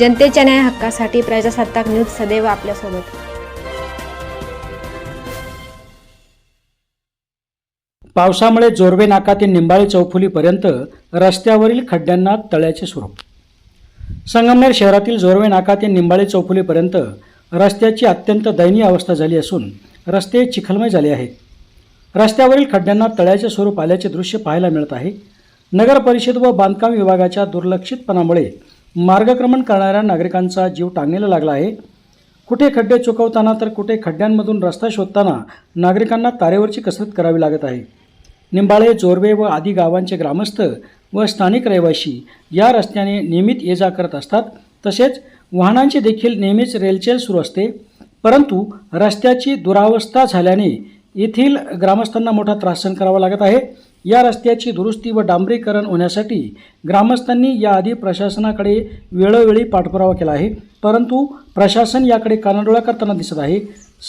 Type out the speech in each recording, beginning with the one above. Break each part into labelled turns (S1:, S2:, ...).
S1: जनतेच्या न्याय हक्कासाठी प्रजासत्ताक न्यूज सदैव आपल्यासोबत.
S2: पावसामुळे जोरवे नाका ते निंबाळी चौफुलीपर्यंत रस्त्यावरील खड्ड्यांना तळ्याचे स्वरूप. संगमनेर शहरातील जोरवे नाका ते निंबाळी चौफुलीपर्यंत रस्त्याची अत्यंत दयनीय अवस्था झाली असून रस्ते चिखलमय झाले आहेत. रस्त्यावरील खड्ड्यांना तळ्याचे स्वरूप आल्याचे दृश्य पाहायला मिळत आहे. नगर परिषद व बांधकाम विभागाच्या दुर्लक्षितपणामुळे मार्गक्रमण करणाऱ्या नागरिकांचा जीव टांगणीला लागला आहे. कुठे खड्डे चुकवताना तर कुठे खड्ड्यांमधून रस्ता शोधताना नागरिकांना तारेवरची कसरत करावी लागत आहे. निंबाळे जोरवे व आदी गावांचे ग्रामस्थ व स्थानिक रहिवासी या रस्त्याने नियमित ये जा करत असतात. तसेच वाहनांची देखील नेहमीच रेलचेल सुरू असते. परंतु रस्त्याची दुरावस्था झाल्याने येथील ग्रामस्थांना मोठा त्रास सहन करावा लागत आहे. या रस्त्याची दुरुस्ती व डांबरीकरण होण्यासाठी ग्रामस्थांनी याआधी प्रशासनाकडे वेळोवेळी पाठपुरावा केला आहे. परंतु प्रशासन याकडे कानाडोळा करताना दिसत आहे.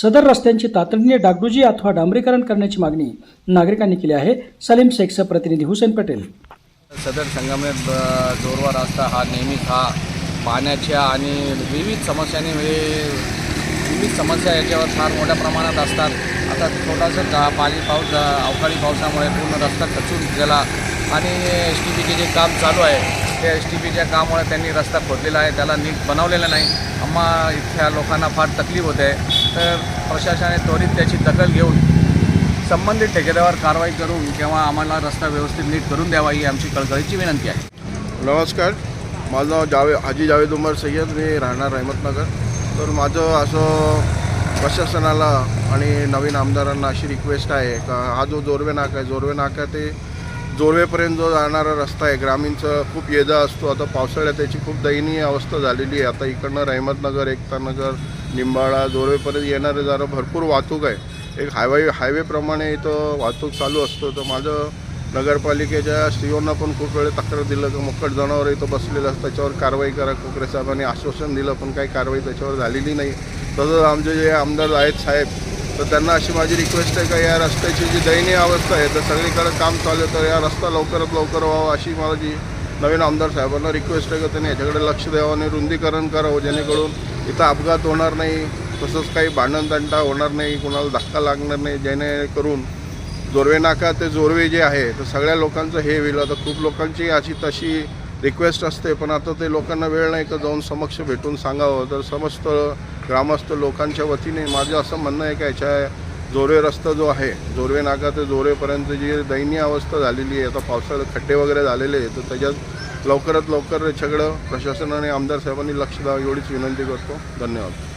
S2: सदर रस्त्यांची तातडीने डागडुजी अथवा डांबरीकरण करण्याची मागणी नागरिकांनी केली आहे. सलीम शेखचा प्रतिनिधी हुसेन पटेल.
S3: सदर संगमनेर जोरवा रस्ता हा नेहमीच हा पाण्याच्या आणि विविध समस्यांनी विविध समस्या याच्यावर फार मोठ्या प्रमाणात असतात. आता थोडासा जा पाणी पाऊस अवकाळी पावसामुळे पूर्ण रस्ता खचून गेला आणि एस टी पीचे जे काम चालू आहे त्या एस टी पीच्या कामामुळे त्यांनी रस्ता खोदलेला आहे त्याला नीट बनवलेला नाही. आम्हा इथल्या लोकांना फार तकलीफ होते. तर प्रशासनाने त्वरित त्याची दखल घेऊन संबंधित ठेकेदारावर कारवाई करून किंवा आम्हाला रस्ता व्यवस्थित नीट करून द्यावा ही आमची कळकळीची विनंती आहे.
S4: नमस्कार. माझं नाव जावे हाजी जावेद उमर सय्यद. मी राहणार रहमतनगर. तर माझं असं प्रशासनाला आणि नवीन आमदारांना अशी रिक्वेस्ट आहे का हा जो जोरवे नाका आहे जोरवे नाका ते जोरवेपर्यंत जो जाणारा रस्ता आहे ग्रामीणचं खूप येदा असतो. आता पावसाळ्यात त्याची खूप दयनीय अवस्था झालेली आहे. आता इकडनं रहमतनगर एकतानगर निंबाळा जोरवेपर्यंत येणारे जरा भरपूर वाहतूक आहे. एक हायवे हायवेप्रमाणे इथं वाहतूक चालू असतो. तर माझं नगरपालिकेच्या सीओना पण खूप वेळ तक्रार दिलं. की मोकट जनावर इथं बसलेलं असतं. त्याच्यावर कारवाई करा कोकरे साहेबांनी आश्वासन दिलं पण काही कारवाई त्याच्यावर झालेली नाही. तसंच आमचे जे आमदार आहेत साहेब तर त्यांना अशी माझी रिक्वेस्ट आहे का या रस्त्याची जी दयनीय अवस्था आहे तर सगळीकडे काम चालू तर या रस्ता लवकरात लवकर व्हावा अशी माझी नवीन आमदार साहेबांना रिक्वेस्ट आहे का त्यांनी याच्याकडे लक्ष द्यावं आणि रुंदीकरण करावं जेणेकरून इथं अपघात होणार नाही. तसंच काही भांडणतंटा होणार नाही. कोणाला धक्का लागणार नाही. जेणेकरून जोरवे नाका ते जोरवे जे आहे तर सगळ्या लोकांचं हे होईल. आता खूप लोकांची अशी तशी रिक्वेस्ट असते पण आता ते लोकांना वेळ नाही का जाऊन समक्ष भेटून सांगावं. तर समस्त ग्रामस्थ लोकांच्या वतीने माझं असं म्हणणं आहे का याच्या जोरवे रस्ता जो आहे जोरवे नाका ते जोरवेपर्यंत जी दयनीय अवस्था झालेली आहे आता पावसाळ्यात खड्डे वगैरे झालेले आहे तर त्याच्यात लवकरात लवकर याच्याकडं प्रशासन आणि आमदार साहेबांनी लक्ष द्यावं एवढीच विनंती करतो. धन्यवाद.